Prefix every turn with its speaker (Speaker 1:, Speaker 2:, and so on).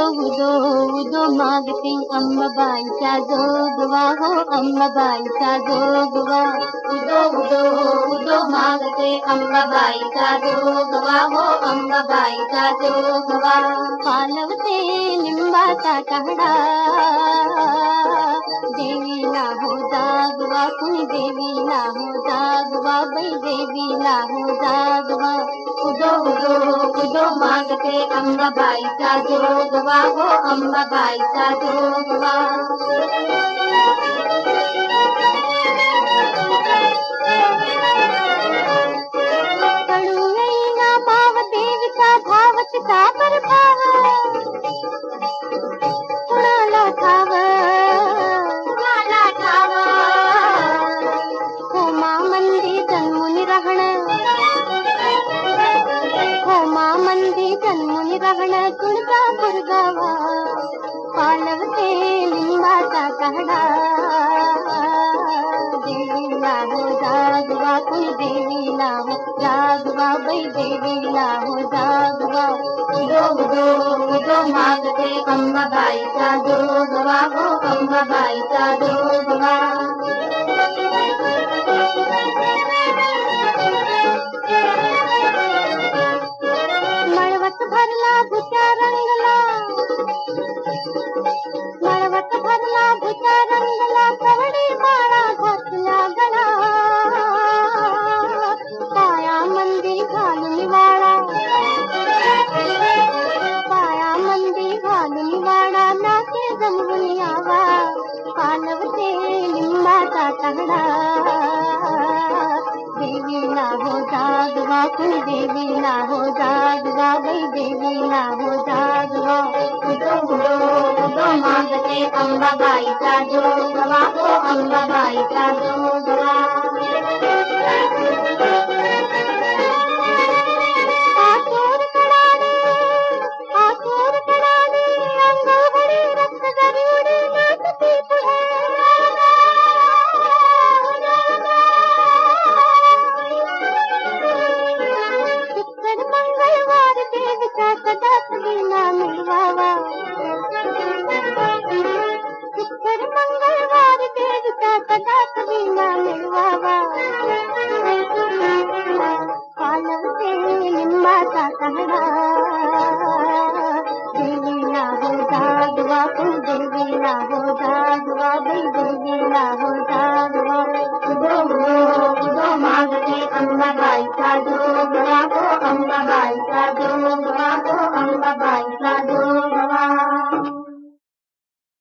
Speaker 1: उदो उदो उदो मागती अंबाबाईचा जोगवा हो अंबाबाईचा जोगवा उदो उदो उदो मागते अंबाबाईचा जोगवा हो अंबाबाईचा जोगवा पालवते लिंबाचा देवी ना हो जागवा कुणी देवीला हो जागवा बै देवीला हो जागवा उदो उदो उदो मागते अंबाबाईचा जोगवा हो अंबाबाईचा जोगवा कडूयैना ரவண குடுக்கா குருகாவா பாலவத்தே லிங்காத்தா கஹடா தேவி லாஹோ ஜாகுவா குய் தேவி லாஹோ ஜாகுவா பை தேவி ಕನ್ನಡ ದೇವಿ ನಾವು ಜಾಗವಾ ಕುಲ್ ದೇವಿ ನಾವು ಜಾಗವಾ ಬೈ ದೇವಿ ನಾವು ಜಾಗವಾ ಉದೋ ಉದೋ ಉದೋ ಮಾಗತೆ ಅಂಬಾ ಬಾಯಿ ಜಾಜು माघे अघ